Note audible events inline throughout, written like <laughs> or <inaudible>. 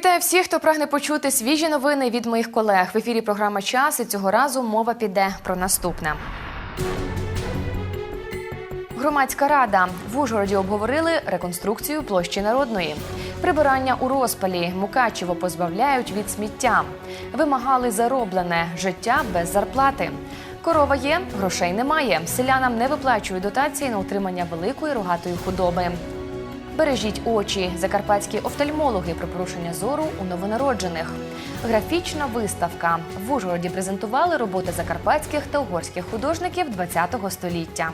Вітаю всіх, хто прагне почути свіжі новини від моїх колег. В ефірі програма Час і цього разу мова піде про наступне. Громадська рада в Ужгороді обговорили реконструкцію площі народної, прибирання у розпалі, Мукачево позбавляють від сміття, вимагали зароблене життя без зарплати. Корова є, грошей немає. Селянам не виплачують дотації на утримання великої рогатої худоби. Бережіть очі. Закарпатські офтальмологи про порушення зору у новонароджених. Графічна виставка в Ужгороді презентували роботи закарпатських та угорських художників ХХ століття.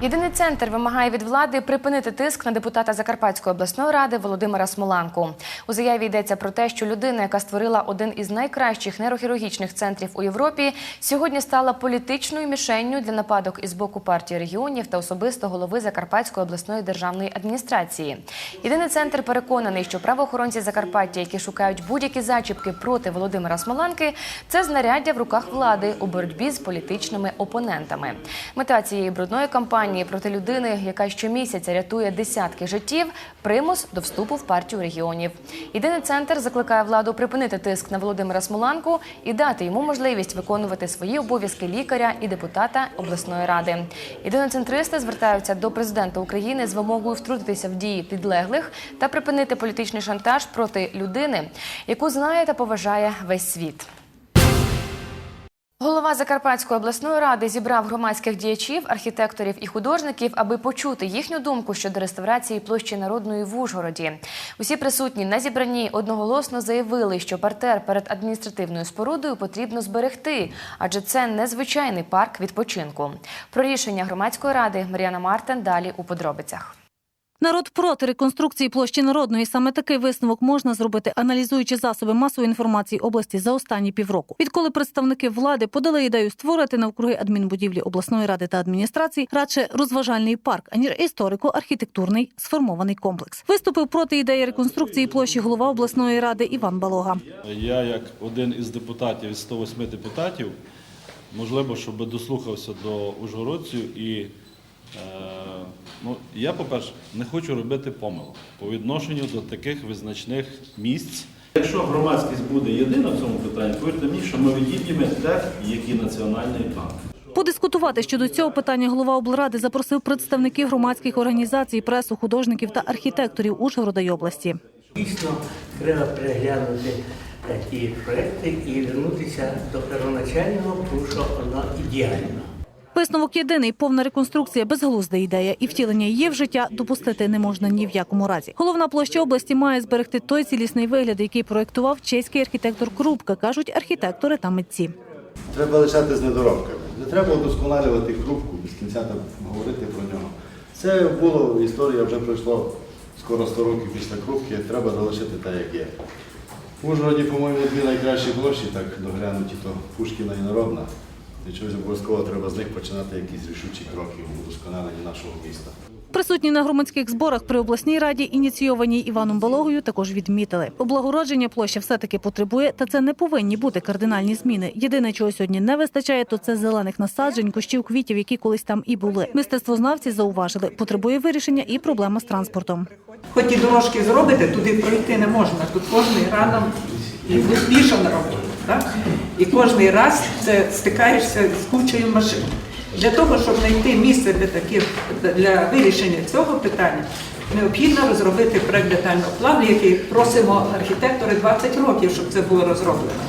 Єдиний центр вимагає від влади припинити тиск на депутата Закарпатської обласної ради Володимира Смоланку. У заяві йдеться про те, що людина, яка створила один із найкращих нейрохірургічних центрів у Європі, сьогодні стала політичною мішенню для нападок із боку партії регіонів та особисто голови Закарпатської обласної державної адміністрації. Єдиний центр переконаний, що правоохоронці Закарпаття, які шукають будь-які зачіпки проти Володимира Смоланки, це знаряддя в руках влади у боротьбі з політичними опонентами. Мета цієї брудної кампанії проти людини, яка щомісяця рятує десятки життів, примус до вступу в партію регіонів. Єдиний центр закликає владу припинити тиск на Володимира Смоланку і дати йому можливість виконувати свої обов'язки лікаря і депутата обласної ради. Єдиноцентристи звертаються до президента України з вимогою втрутитися в дії підлеглих та припинити політичний шантаж проти людини, яку знає та поважає весь світ. Голова Закарпатської обласної ради зібрав громадських діячів, архітекторів і художників, аби почути їхню думку щодо реставрації площі народної в Ужгороді. Усі присутні на зібранні одноголосно заявили, що партер перед адміністративною спорудою потрібно зберегти, адже це незвичайний парк відпочинку. Про рішення громадської ради Мар'яна Мартин далі у подробицях. Народ проти реконструкції площі народної. Саме такий висновок можна зробити, аналізуючи засоби масової інформації області за останні півроку. Відколи представники влади подали ідею створити навкруги адмінбудівлі обласної ради та адміністрації радше розважальний парк, аніж історико-архітектурний сформований комплекс. Виступив проти ідеї реконструкції площі голова обласної ради Іван Балога. Я, як один із депутатів із 108 депутатів, можливо, щоб дослухався до ужгородців і е, ну, я, по-перше, не хочу робити помилок по відношенню до таких визначних місць. Якщо громадськість буде єдина в цьому питанні, повірте мені, що ми відійдемо так, як і національний банк. Подискутувати щодо цього питання голова облради запросив представників громадських організацій, пресу, художників та архітекторів Ужгорода й області. Дійсно, треба переглянути е, ті проекти і вернутися до первоначального, тому що воно ідеально. Висновок єдиний повна реконструкція безглузда ідея, і втілення її в життя допустити не можна ні в якому разі. Головна площа області має зберегти той цілісний вигляд, який проєктував чеський архітектор Крупка, кажуть архітектори та митці. Треба лишати з недоробками. Не треба удосконалювати крупку, без кінця там говорити про нього. Це було, історія вже пройшло скоро 100 років після крупки, треба залишити так, як є. В Ужгороді, по-моєму, дві найкращі площі, так доглянуті, то Пушкіна і Народна. І чогось обов'язково треба з них починати якісь рішучі кроки в удосконаленні нашого міста. Присутні на громадських зборах при обласній раді, ініційованій Іваном Балогою, також відмітили. Облагородження площа все-таки потребує, та це не повинні бути кардинальні зміни. Єдине, чого сьогодні не вистачає, то це зелених насаджень, кущів, квітів, які колись там і були. Мистецтвознавці зауважили, потребує вирішення і проблема з транспортом. Хоч і дорожки зробите, туди пройти не можна. Тут кожний ранок і пішов на роботу. Так? І кожний раз це стикаєшся з кучою машин. Для того, щоб знайти місце для таких для вирішення цього питання, необхідно розробити проект детального плану, який просимо архітектори 20 років, щоб це було розроблено.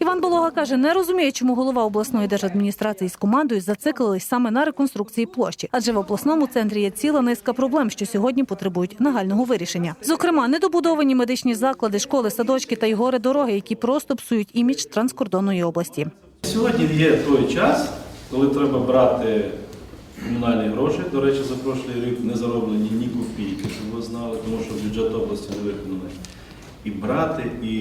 Іван Болога каже, не розуміє, чому голова обласної держадміністрації з командою зациклились саме на реконструкції площі, адже в обласному центрі є ціла низка проблем, що сьогодні потребують нагального вирішення. Зокрема, недобудовані медичні заклади, школи, садочки та й гори дороги, які просто псують імідж транскордонної області. Сьогодні є той час, коли треба брати комунальні гроші. До речі, за прошлий рік не зароблені ні копійки, щоб ви знали, тому що бюджет області не виконаний. І брати, і,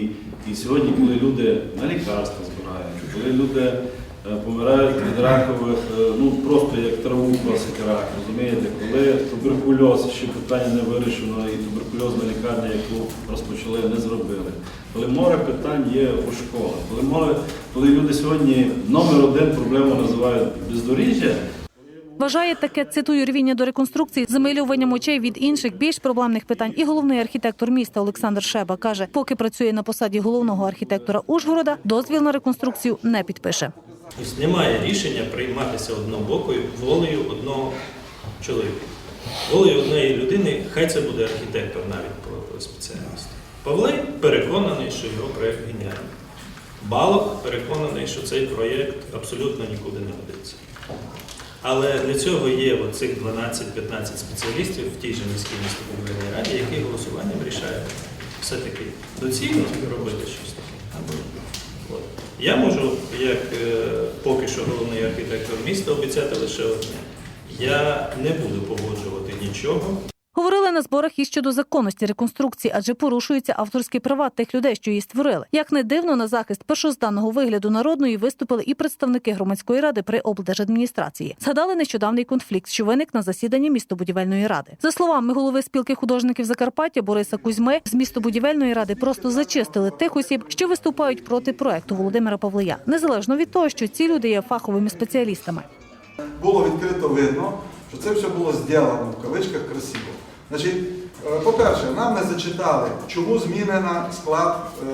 і сьогодні, коли люди на лікарства збирають, коли люди е, помирають від ракових, е, ну просто як траву просить рак, розумієте, коли туберкульоз, ще питання не вирішено, і туберкульозна лікарня, яку розпочали, не зробили. Коли море питань є у школах, коли море, коли люди сьогодні номер один проблему називають бездоріжжя, Вважає таке, цитую, рвіння до реконструкції, замилюванням очей від інших більш проблемних питань. І головний архітектор міста Олександр Шеба каже, поки працює на посаді головного архітектора Ужгорода, дозвіл на реконструкцію не підпише. Тобто немає рішення прийматися однобокою волею одного чоловіка. Волею однієї людини, хай це буде архітектор навіть по спеціальності. Павлей переконаний, що його проєкт геніальний. Балок переконаний, що цей проєкт абсолютно нікуди не годиться. Але для цього є оцих 12-15 спеціалістів в тій же міській міській раді, які голосуванням рішають все-таки доцільно робити щось таке. Я можу, як е, поки що головний архітектор міста, обіцяти лише одне. Я не буду погоджувати нічого, на зборах і щодо законності реконструкції, адже порушується авторський права тих людей, що її створили. Як не дивно, на захист першозданного вигляду народної виступили і представники громадської ради при облдержадміністрації. Згадали нещодавний конфлікт, що виник на засіданні містобудівельної ради. За словами голови спілки художників Закарпаття Бориса Кузьми, з містобудівельної ради просто зачистили тих осіб, що виступають проти проекту Володимира Павлия, незалежно від того, що ці люди є фаховими спеціалістами. було відкрито видно, що це все було зроблено в кавичках красиво. Значить, е, по-перше, нам не зачитали, чому змінена склад е,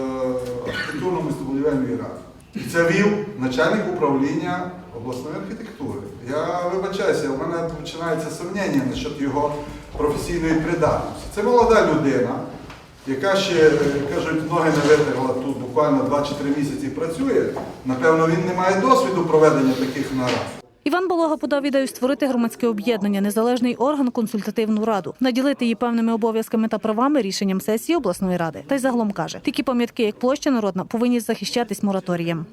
архітектурно-містобудівельної ради. І це вів начальник управління обласної архітектури. Я вибачаюся, у мене починається сумніння насчет його професійної придатності. Це молода людина, яка ще, е, кажуть, ноги не витерла тут буквально 2-3 місяці працює. Напевно, він не має досвіду проведення таких нарад. Іван Болога подав ідею створити громадське об'єднання, незалежний орган консультативну раду, наділити її певними обов'язками та правами рішенням сесії обласної ради. Та й загалом каже, такі пам'ятки, як площа народна, повинні захищатись мораторієм.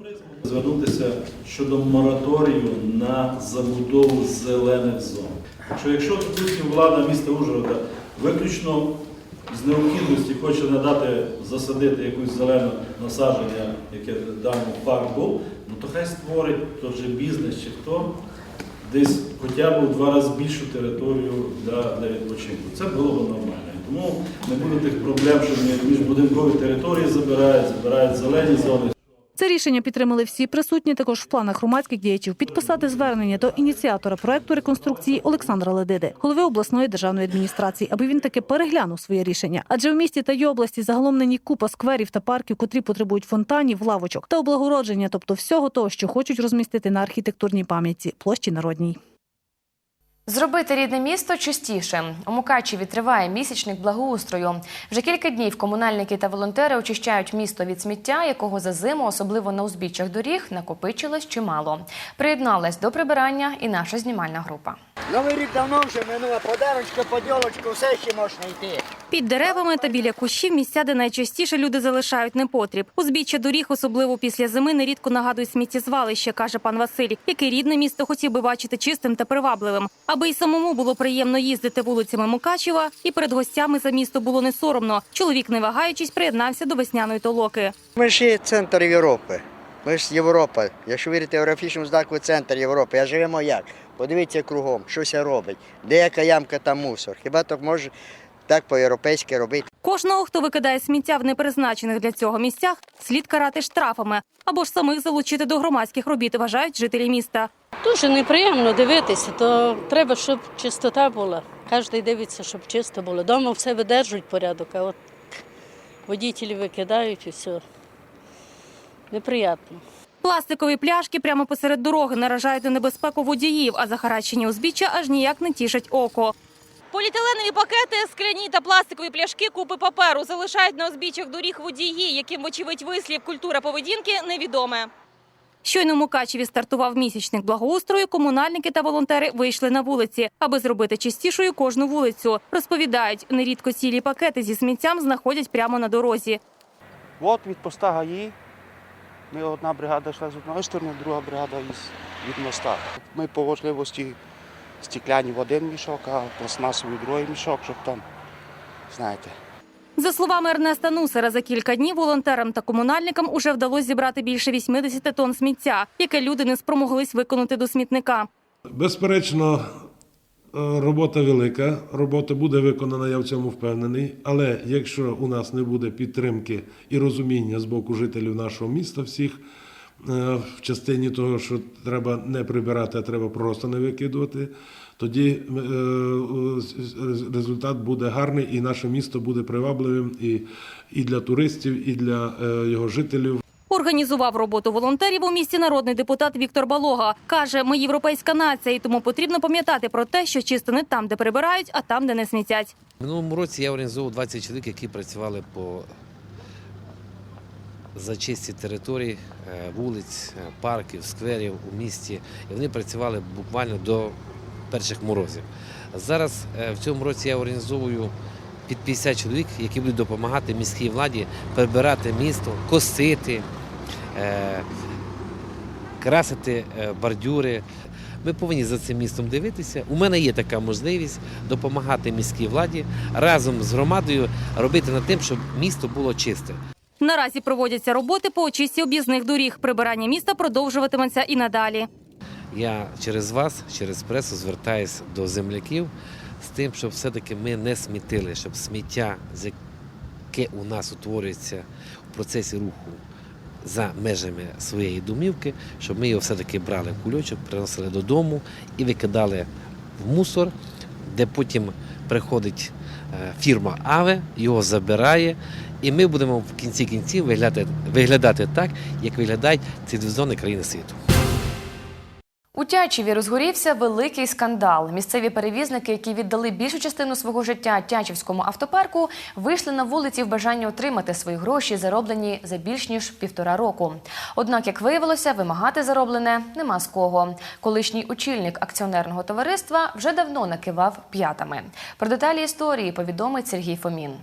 Звернутися щодо мораторію на забудову зелених зон. Що якщо допустим, влада міста Ужгорода виключно з необхідності хоче надати засадити якусь зелене насадження, яке даний парк був, то хай створить той же бізнес чи хто десь хоча б в два рази більшу територію для, для відпочинку. Це було б нормально. Тому не буде тих проблем, що міжбудинкові території забирають, забирають зелені зони. Це рішення підтримали всі присутні. Також в планах громадських діячів підписати звернення до ініціатора проекту реконструкції Олександра Ледиди, голови обласної державної адміністрації, аби він таки переглянув своє рішення. Адже в місті та й області загалом нині купа скверів та парків, котрі потребують фонтанів, лавочок та облагородження, тобто всього того, що хочуть розмістити на архітектурній пам'ятці площі народній. Зробити рідне місто чистіше. У Мукачеві триває місячник благоустрою. Вже кілька днів комунальники та волонтери очищають місто від сміття, якого за зиму, особливо на узбіччях доріг, накопичилось чимало. Приєдналась до прибирання і наша знімальна група. Новий рік давно вже минула, подарочка, поділочка, все ще можна йти. Під деревами та біля кущів місця, де найчастіше люди залишають непотріб. Узбіччя доріг, особливо після зими, нерідко нагадують сміттєзвалище, каже пан Василь, який рідне місто хотів би бачити чистим та привабливим. Аби й самому було приємно їздити вулицями Мукачева, і перед гостями за місто було не соромно. Чоловік, не вагаючись, приєднався до весняної толоки. Ми ж є центр Європи. Ми ж Європа. Якщо вірити географічному знаку центр Європи, Я живемо як? Подивіться кругом, щося робить. Деяка ямка там мусор. Хіба так може так по-європейськи робити? Кожного, хто викидає сміття в непризначених для цього місцях, слід карати штрафами або ж самих залучити до громадських робіт, вважають жителі міста. Дуже неприємно дивитися, то треба, щоб чистота була. Кожен дивиться, щоб чисто було. Дома все видержують порядок, а от водітелі викидають і все. Неприємно. Пластикові пляшки прямо посеред дороги наражають на небезпеку водіїв, а захарачені узбіччя аж ніяк не тішать око. Поліетиленові пакети, скляні та пластикові пляшки, купи паперу залишають на узбіччях доріг водії, яким, вочевидь, вислів культура поведінки невідоме. Щойно в Мукачеві стартував місячник благоустрою. Комунальники та волонтери вийшли на вулиці, аби зробити чистішою кожну вулицю. Розповідають, нерідко цілі пакети зі сміттям знаходять прямо на дорозі. От від поста ГАІ. Ми одна бригада йшла з одної сторони, друга бригада із, від моста. Ми по важливості стекляні в один мішок, а пластмасовий в другий мішок, щоб там, знаєте. За словами Ернеста Нусера, за кілька днів волонтерам та комунальникам уже вдалося зібрати більше 80 тонн сміття, яке люди не спромоглись виконати до смітника. Безперечно, е, робота велика, робота буде виконана, я в цьому впевнений. Але якщо у нас не буде підтримки і розуміння з боку жителів нашого міста, всіх, в частині того, що треба не прибирати, а треба просто не викидувати, тоді е, е, результат буде гарний і наше місто буде привабливим і, і для туристів, і для е, його жителів. Організував роботу волонтерів у місті народний депутат Віктор Балога. Каже, ми європейська нація, і тому потрібно пам'ятати про те, що чисто не там, де прибирають, а там, де не смітять. Минулому році я організовував 20 чоловік, які працювали по зачистці територій, е, вулиць, е, парків, скверів у місті. І вони працювали буквально до перших морозів. Зараз е, в цьому році я організовую під 50 чоловік, які будуть допомагати міській владі прибирати місто, косити, красити бордюри. Ми повинні за цим містом дивитися. У мене є така можливість допомагати міській владі разом з громадою робити над тим, щоб місто було чисте. Наразі проводяться роботи по очистці об'їзних доріг. Прибирання міста продовжуватиметься і надалі. Я через вас, через пресу звертаюся до земляків з тим, щоб все-таки ми не смітили, щоб сміття, яке у нас утворюється у процесі руху за межами своєї домівки, щоб ми його все-таки брали в кульочок, приносили додому і викидали в мусор, де потім приходить фірма Аве, його забирає, і ми будемо в кінці кінців виглядати, виглядати так, як виглядають цивілізовані країни світу. У Тячеві розгорівся великий скандал. Місцеві перевізники, які віддали більшу частину свого життя Тячівському автопарку, вийшли на вулиці в бажанні отримати свої гроші, зароблені за більш ніж півтора року. Однак, як виявилося, вимагати зароблене нема з кого. Колишній очільник акціонерного товариства вже давно накивав п'ятами. Про деталі історії повідомить Сергій Фомін.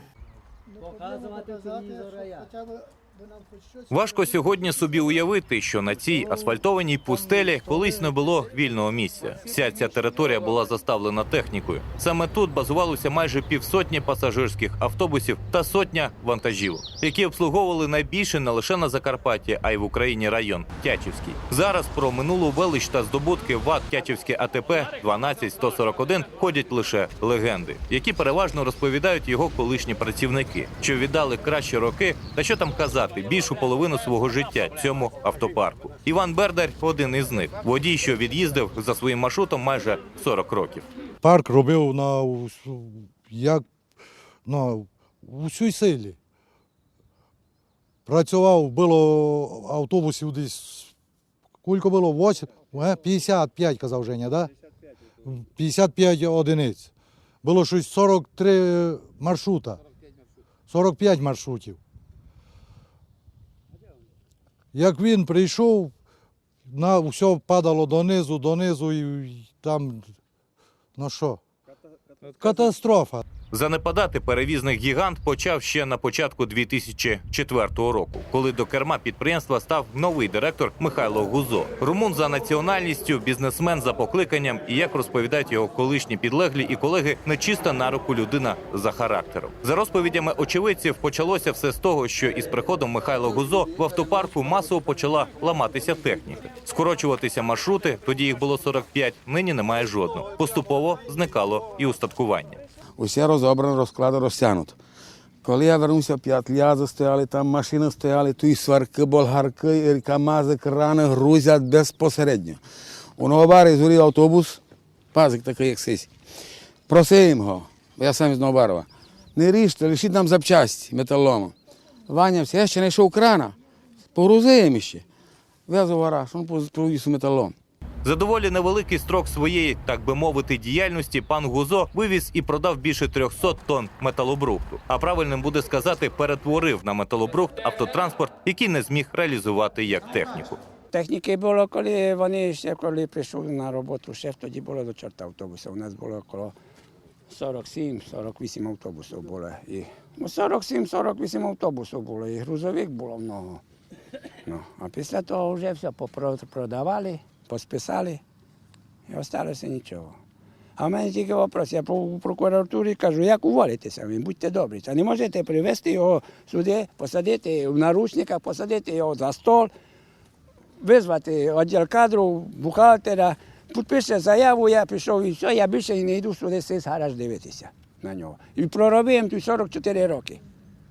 Важко сьогодні собі уявити, що на цій асфальтованій пустелі колись не було вільного місця. Вся ця територія була заставлена технікою. Саме тут базувалося майже півсотні пасажирських автобусів та сотня вантажівок, які обслуговували найбільше не лише на Закарпатті, а й в Україні район Тячівський. Зараз про минулу велич та здобутки ВАК Тячівське АТП 12141 ходять лише легенди, які переважно розповідають його колишні працівники, що віддали кращі роки, та що там казати, більшу половину свого життя цьому автопарку. Іван Бердар один із них, водій, що від'їздив за своїм маршрутом майже 40 років. Парк робив на як на усій силі. Працював, було автобусів десь. Скільки було? 8, е, 55, казав Женя, да? 55 одиниць. Було щось 43 маршрута. 45 маршрутів. Як він прийшов, на, все падало донизу, донизу і там, ну що, катастрофа. Занепадати перевізний гігант почав ще на початку 2004 року, коли до керма підприємства став новий директор Михайло Гузо. Румун за національністю, бізнесмен за покликанням і як розповідають його колишні підлеглі і колеги, нечиста на руку людина за характером. За розповідями очевидців, почалося все з того, що із приходом Михайла Гузо в автопарку масово почала ламатися техніка, скорочуватися маршрути. Тоді їх було 45, нині немає жодного. Поступово зникало і устаткування. Усе розобрано, розкладено, розтягнуто. Коли я вернувся, п'ять лязи стояли, там машини стояли, тут і сварки, болгарки, і камази, крани грузять безпосередньо. У Новобарі згорів автобус, пазик такий, як сись. Просив його, я сам з Новобарова. Не ріжте, лишіть нам запчасті металолому. Ваня, я ще не йшов крана, погрузив ще. Везу гараж, він провіз металолом. За доволі невеликий строк своєї, так би мовити, діяльності пан Гузо вивіз і продав більше 300 тонн металобрухту. А правильним буде сказати, перетворив на металобрухт автотранспорт, який не зміг реалізувати як техніку. Техніки було, коли вони ще коли прийшли на роботу, шеф тоді було до чорта автобусів. У нас було около 47-48 автобусів було. І, ну, 47-48 автобусів було, і грузовик було много. Ну, а після того вже все попро- продавали, посписали, і осталося нічого. А в мене тільки вопрос, я по прокуратурі кажу, як уволитеся, ви будьте добрі. Та не можете привезти його сюди, посадити в наручниках, посадити його за стол, визвати відділ кадрів, бухгалтера, підпише заяву, я пішов і все, я більше не йду сюди сись гараж дивитися на нього. І проробив тут 44 роки.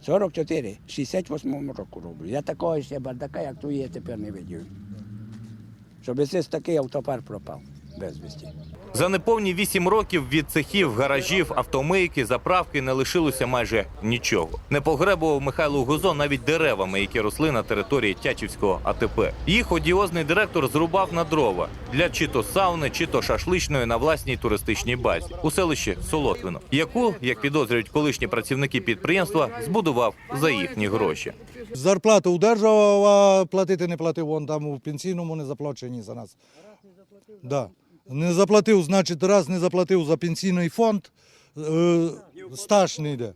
44, 68 року роблю. Я такого ще бардака, як тут є, тепер не видів. Щоб ось такий автопар пропав безвісті. За неповні вісім років від цехів, гаражів, автомийки, заправки не лишилося майже нічого. Не погребував Михайло Гузо навіть деревами, які росли на території Тячівського АТП. Їх одіозний директор зрубав на дрова для чи то сауни, чи то шашличної на власній туристичній базі у селищі Солотвино, яку, як підозрюють колишні працівники підприємства, збудував за їхні гроші. Зарплату удержав, а платити не платив. Вон там у пенсійному не заплачені за нас. Да. Не заплатив, значить, раз не заплатив за пенсійний фонд, е, стаж не йде.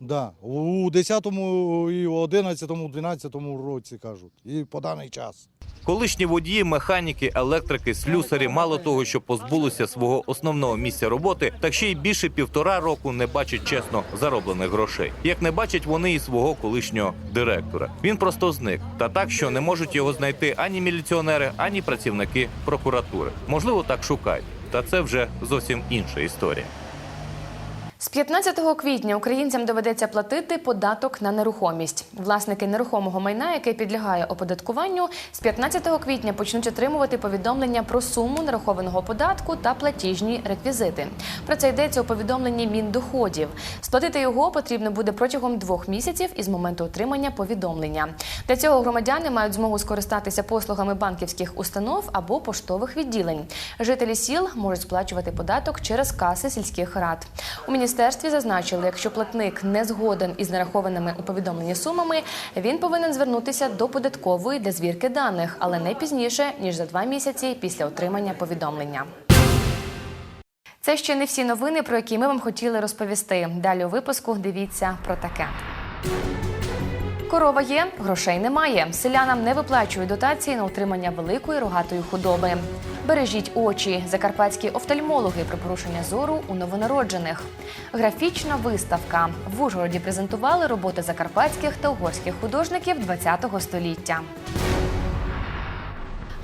Да. У 10-му і у 11-му, 12-му році кажуть. І по даний час. Колишні водії, механіки, електрики, слюсарі мало того, що позбулися свого основного місця роботи, так ще й більше півтора року не бачать чесно зароблених грошей. Як не бачать вони і свого колишнього директора. Він просто зник. Та так, що не можуть його знайти ані міліціонери, ані працівники прокуратури. Можливо, так шукають. Та це вже зовсім інша історія. З 15 квітня українцям доведеться платити податок на нерухомість. Власники нерухомого майна, яке підлягає оподаткуванню, з 15 квітня почнуть отримувати повідомлення про суму нарахованого податку та платіжні реквізити. Про це йдеться у повідомленні Міндоходів. Сплатити його потрібно буде протягом двох місяців із моменту отримання повідомлення. Для цього громадяни мають змогу скористатися послугами банківських установ або поштових відділень. Жителі сіл можуть сплачувати податок через каси сільських рад. У міністерстві зазначили, якщо платник не згоден із нарахованими у повідомленні сумами, він повинен звернутися до податкової для звірки даних, але не пізніше ніж за два місяці після отримання повідомлення. Це ще не всі новини, про які ми вам хотіли розповісти. Далі у випуску дивіться про таке. Корова є, грошей немає. Селянам не виплачують дотації на утримання великої рогатої худоби. Бережіть очі. Закарпатські офтальмологи про порушення зору у новонароджених. Графічна виставка. В Ужгороді презентували роботи закарпатських та угорських художників ХХ століття.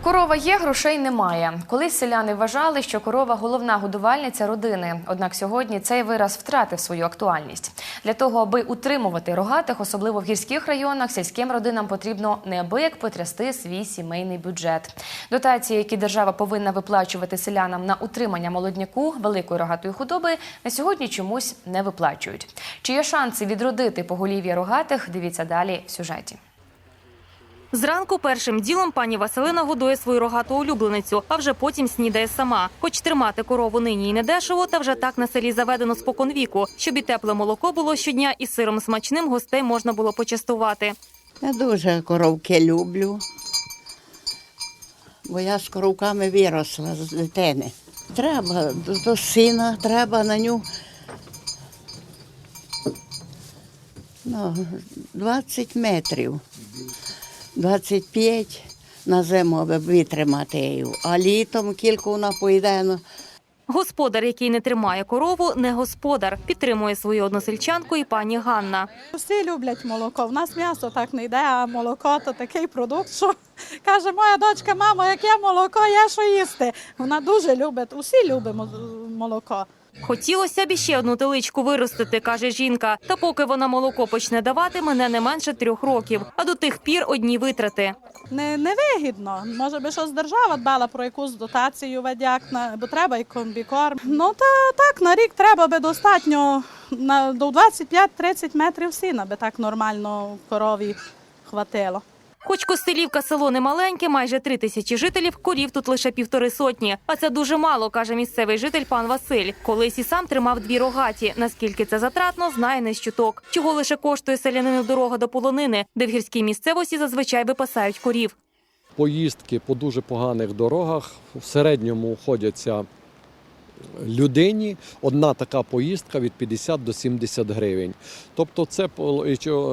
Корова є, грошей немає. Колись селяни вважали, що корова головна годувальниця родини. Однак сьогодні цей вираз втратив свою актуальність. Для того, аби утримувати рогатих, особливо в гірських районах, сільським родинам потрібно неабияк потрясти свій сімейний бюджет. Дотації, які держава повинна виплачувати селянам на утримання молодняку великої рогатої худоби, на сьогодні чомусь не виплачують. Чи є шанси відродити поголів'я рогатих? Дивіться далі в сюжеті. Зранку першим ділом пані Василина годує свою рогату улюбленицю, а вже потім снідає сама. Хоч тримати корову нині й не дешево, та вже так на селі заведено спокон віку, щоб і тепле молоко було щодня, і сиром смачним гостей можна було почастувати. Я дуже коровки люблю, бо я з коровками виросла з дитини. Треба до сина, треба на ню ну, 20 метрів, 25 на зиму, аби витримати її. А літом кілька вона поїде. Ну, Господар, який не тримає корову, не господар. Підтримує свою односельчанку і пані Ганна. Всі люблять молоко. В нас м'ясо так не йде, а молоко то такий продукт, що <laughs> каже моя дочка, мамо, яке молоко, є що їсти. Вона дуже любить, усі любимо молоко. Хотілося б іще одну теличку виростити, каже жінка. Та поки вона молоко почне давати, мене не менше трьох років. А до тих пір одні витрати. Не, невигідно. Може би щось держава дбала про якусь дотацію ведяк, бо треба і комбікорм. Ну та так, на рік треба би достатньо на, до 25-30 метрів сіна, би так нормально корові хватило. Хоч Костелівка село не маленьке, майже три тисячі жителів, корів тут лише півтори сотні. А це дуже мало, каже місцевий житель пан Василь. Колись і сам тримав дві рогаті. Наскільки це затратно, знає не чуток. Чого лише коштує селянину дорога до полонини, де в гірській місцевості зазвичай випасають корів. Поїздки по дуже поганих дорогах в середньому ходяться людині одна така поїздка від 50 до 70 гривень. Тобто це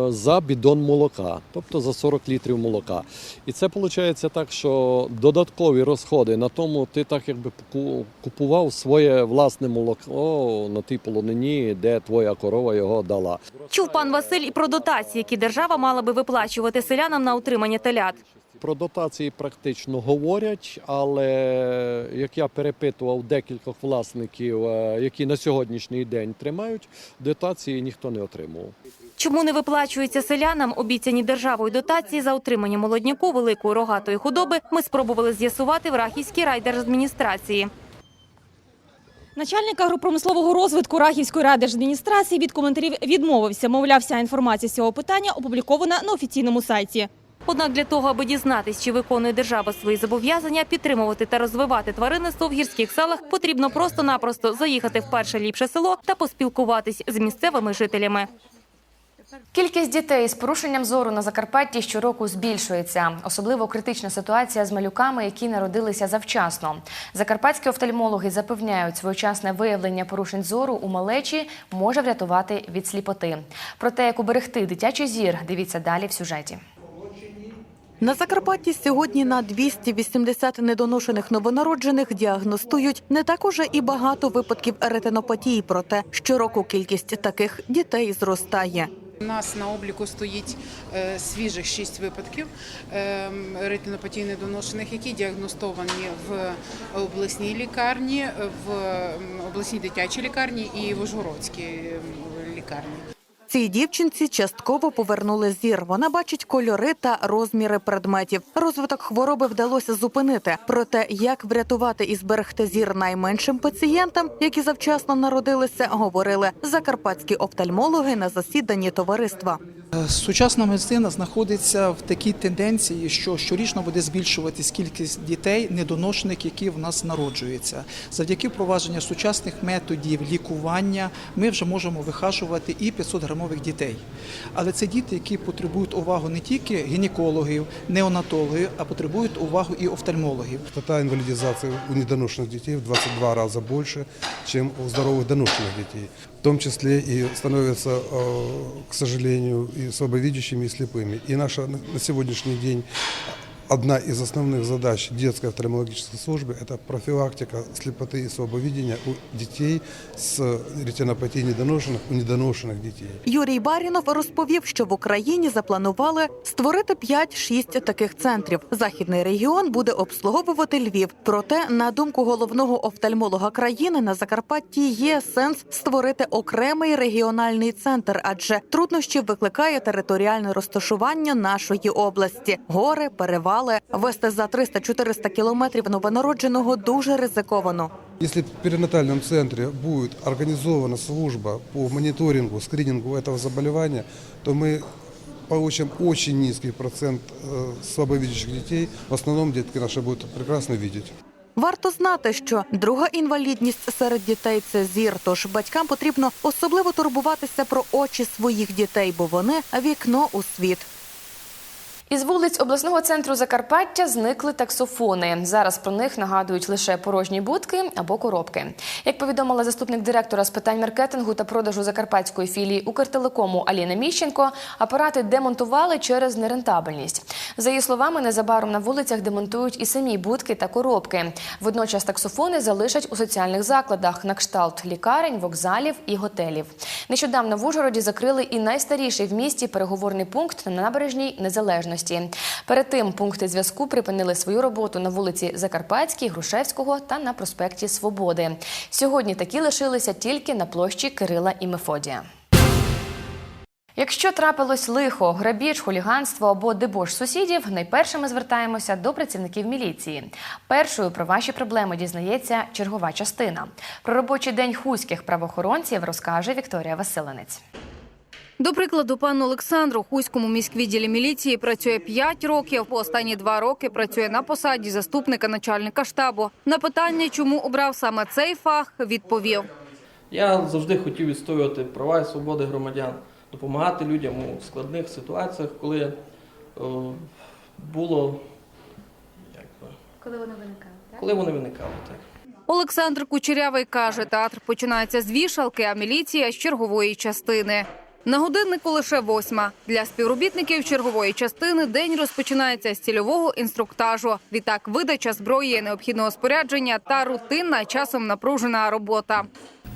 за бідон молока, тобто за 40 літрів молока. І це виходить так, що додаткові розходи на тому ти так якби ку- купував своє власне молоко на тій полонині, де твоя корова його дала. Чув пан Василь і про дотації, які держава мала би виплачувати селянам на утримання телят. Про дотації практично говорять, але як я перепитував декількох власників, е, які на сьогоднішній день тримають, дотації ніхто не отримував. Чому не виплачуються селянам обіцяні державою дотації за утримання молодняку великої рогатої худоби, ми спробували з'ясувати в Рахівській райдержадміністрації. Начальник агропромислового розвитку Рахівської райдержадміністрації від коментарів відмовився. Мовляв, вся інформація з цього питання опублікована на офіційному сайті. Однак для того, аби дізнатись, чи виконує держава свої зобов'язання, підтримувати та розвивати тваринництво в гірських селах, потрібно просто-напросто заїхати в перше ліпше село та поспілкуватись з місцевими жителями. Кількість дітей з порушенням зору на Закарпатті щороку збільшується. Особливо критична ситуація з малюками, які народилися завчасно. Закарпатські офтальмологи запевняють, своєчасне виявлення порушень зору у малечі може врятувати від сліпоти. Про те, як уберегти дитячий зір, дивіться далі в сюжеті. На Закарпатті сьогодні на 280 недоношених новонароджених діагностують не так уже і багато випадків ретинопатії, проте щороку кількість таких дітей зростає. У нас на обліку стоїть е, свіжих шість випадків е, ретинопатії недоношених, які діагностовані в обласній лікарні, в обласній дитячій лікарні і в Ужгородській лікарні. Цій дівчинці частково повернули зір. Вона бачить кольори та розміри предметів. Розвиток хвороби вдалося зупинити. Проте, як врятувати і зберегти зір найменшим пацієнтам, які завчасно народилися, говорили закарпатські офтальмологи на засіданні товариства. Сучасна медицина знаходиться в такій тенденції, що щорічно буде збільшуватись кількість дітей недоношених, які в нас народжуються. Завдяки впровадженню сучасних методів лікування ми вже можемо вихажувати і 500 грамових дітей. Але це діти, які потребують увагу не тільки гінекологів, неонатологів, а потребують увагу і офтальмологів. Частота инвалидизации у недоношенных детей в 22 раза больше, чем у здоровых доношенных детей. В том числе и становятся, э, к сожалению, и слабовидящими, и слепыми. И наша на на сегодняшний день одна из основных задач детской офтальмологической службы – это профилактика слепоты и слабовидения у детей с ретинопатией недоношенных, у недоношенных детей. Юрій Барінов розповів, що в Україні запланували створити 5-6 таких центрів. Західний регіон буде обслуговувати Львів. Проте, на думку головного офтальмолога країни, на Закарпатті є сенс створити окремий регіональний центр, адже труднощів викликає територіальне розташування нашої області. Гори, перевали вести за 300-400 кілометрів новонародженого дуже ризиковано. Если в перинатальном центре будет организована служба по мониторингу, скринингу этого заболевания, то мы получим очень низкий процент э, слабовидящих детей. В основном детки наши будут прекрасно видеть. Варто знати, що друга інвалідність серед дітей це зір. Тож батькам потрібно особливо турбуватися про очі своїх дітей, бо вони вікно у світ. Із вулиць обласного центру Закарпаття зникли таксофони. Зараз про них нагадують лише порожні будки або коробки. Як повідомила заступник директора з питань маркетингу та продажу закарпатської філії Укртелекому Аліна Міщенко, апарати демонтували через нерентабельність. За її словами, незабаром на вулицях демонтують і самі будки та коробки. Водночас таксофони залишать у соціальних закладах на кшталт лікарень, вокзалів і готелів. Нещодавно в Ужгороді закрили і найстаріший в місті переговорний пункт на набережній незалежності. Перед тим пункти зв'язку припинили свою роботу на вулиці Закарпатській, Грушевського та на проспекті Свободи. Сьогодні такі лишилися тільки на площі Кирила і Мефодія. Якщо трапилось лихо, грабіж, хуліганство або дебош сусідів, найперше ми звертаємося до працівників міліції. Першою про ваші проблеми дізнається чергова частина. Про робочий день хуських правоохоронців розкаже Вікторія Василенець. До прикладу, пану Олександру Хуському міськвідділі міліції працює 5 років. Останні два роки працює на посаді заступника начальника штабу. На питання, чому обрав саме цей фах, відповів. Я завжди хотів відстоювати права і свободи громадян, допомагати людям у складних ситуаціях, коли е, було Коли вони виникали, коли вони виникали. Так. Олександр Кучерявий каже, театр починається з вішалки, а міліція з чергової частини. На годиннику лише восьма. Для співробітників чергової частини день розпочинається з цільового інструктажу. Відтак видача зброї, необхідного спорядження та рутинна часом напружена робота.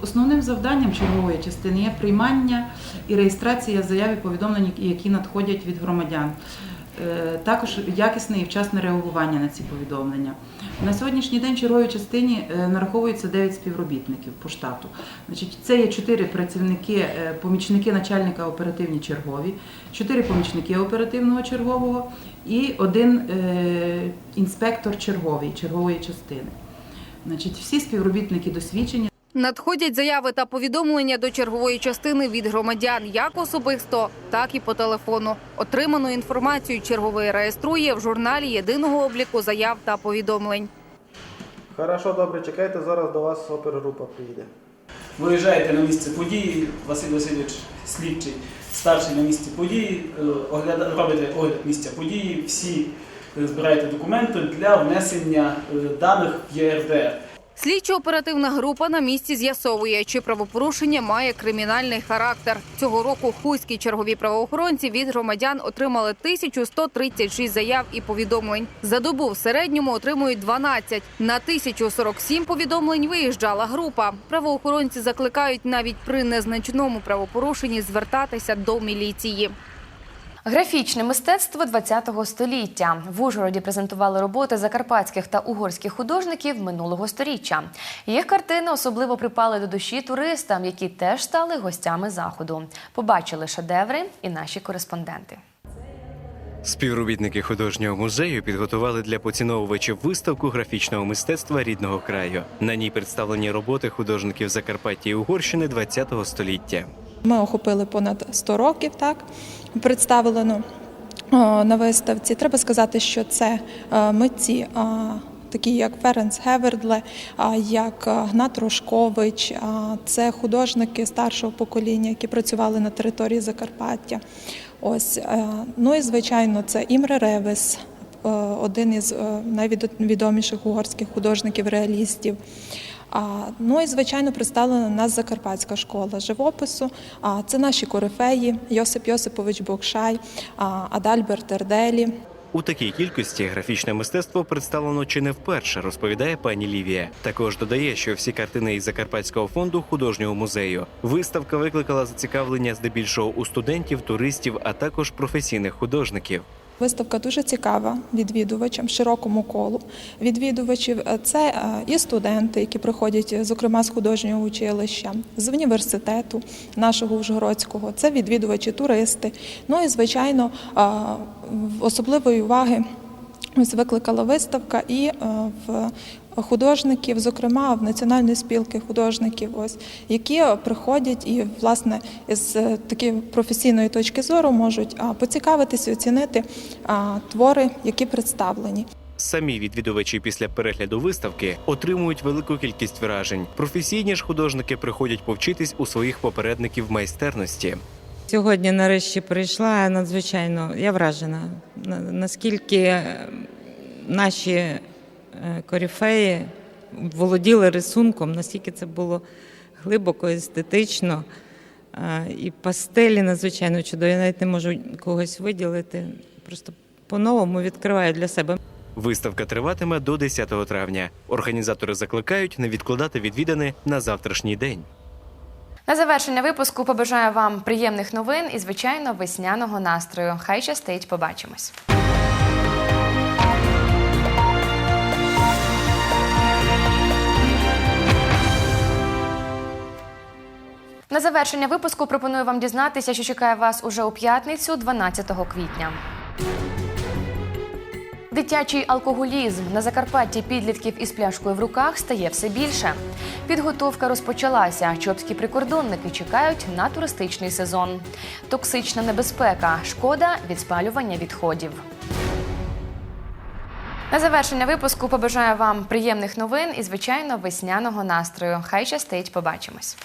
Основним завданням чергової частини є приймання і реєстрація заяв і повідомлень, які надходять від громадян. Е, Також якісне і вчасне реагування на ці повідомлення. На сьогоднішній день в черговій частині е, нараховується 9 співробітників по штату. Значить, це є 4 працівники, е, помічники начальника оперативні чергові, 4 помічники оперативного чергового і один інспектор черговий чергової частини. Значить, всі співробітники досвідчені. Надходять заяви та повідомлення до чергової частини від громадян як особисто, так і по телефону. Отриману інформацію черговий реєструє в журналі єдиного обліку заяв та повідомлень. Хорошо, добре, чекайте, зараз до вас опергрупа приїде. Виїжджаєте на місце події, Василь Васильович, слідчий, старший на місці події, е, робите огляд місця події, всі е, збираєте документи для внесення е, даних в ЄРДР. Слідчо-оперативна група на місці з'ясовує, чи правопорушення має кримінальний характер. Цього року хуйські чергові правоохоронці від громадян отримали 1136 заяв і повідомлень. За добу в середньому отримують 12. На 1047 повідомлень виїжджала група. Правоохоронці закликають навіть при незначному правопорушенні звертатися до міліції. Графічне мистецтво ХХ століття в Ужгороді презентували роботи закарпатських та угорських художників минулого сторіччя. Їх картини особливо припали до душі туристам, які теж стали гостями заходу. Побачили шедеври і наші кореспонденти. Співробітники художнього музею підготували для поціновувачів виставку графічного мистецтва рідного краю. На ній представлені роботи художників Закарпаття і Угорщини ХХ століття. Ми охопили понад 100 років, так представлено на виставці. Треба сказати, що це е, митці. Такі як Ференц Гевердле, як Гнат Рожкович, а, це художники старшого покоління, які працювали на території Закарпаття. Ось е, ну і звичайно, це Імре Ревес, е, один із найвідоміших угорських художників-реалістів. Ну і звичайно представлена нас Закарпатська школа живопису. Це наші корифеї Йосип Йосипович Бокшай, Адальберт Ерделі. У такій кількості графічне мистецтво представлено чи не вперше, розповідає пані Лівія. Також додає, що всі картини із Закарпатського фонду художнього музею. Виставка викликала зацікавлення здебільшого у студентів, туристів, а також професійних художників. Виставка дуже цікава відвідувачам, широкому колу відвідувачів. Це е, і студенти, які приходять, зокрема з художнього училища, з університету нашого Ужгородського. Це відвідувачі, туристи. Ну і звичайно, е, особливої уваги ось викликала виставка і е, в художників, зокрема в національної спілки художників, ось які приходять і власне з е, такої професійної точки зору можуть а, поцікавитися, оцінити а, твори, які представлені. Самі відвідувачі після перегляду виставки отримують велику кількість вражень. Професійні ж художники приходять повчитись у своїх попередників майстерності. Сьогодні нарешті прийшла надзвичайно, я вражена, наскільки е, наші е, корифеї володіли рисунком, наскільки це було глибоко, естетично. Е, І пастелі надзвичайно чудові. Я навіть не можу когось виділити. Просто по-новому відкриваю для себе. Виставка триватиме до 10 травня. Організатори закликають не відкладати відвідане на завтрашній день. На завершення випуску побажаю вам приємних новин і, звичайно, весняного настрою. Хай щастить, побачимось. На завершення випуску пропоную вам дізнатися, що чекає вас уже у п'ятницю, 12 квітня. Дитячий алкоголізм на Закарпатті підлітків із пляшкою в руках стає все більше. Підготовка розпочалася. Чопські прикордонники чекають на туристичний сезон. Токсична небезпека, шкода від спалювання відходів. На завершення випуску побажаю вам приємних новин і, звичайно, весняного настрою. Хай щастить, побачимось.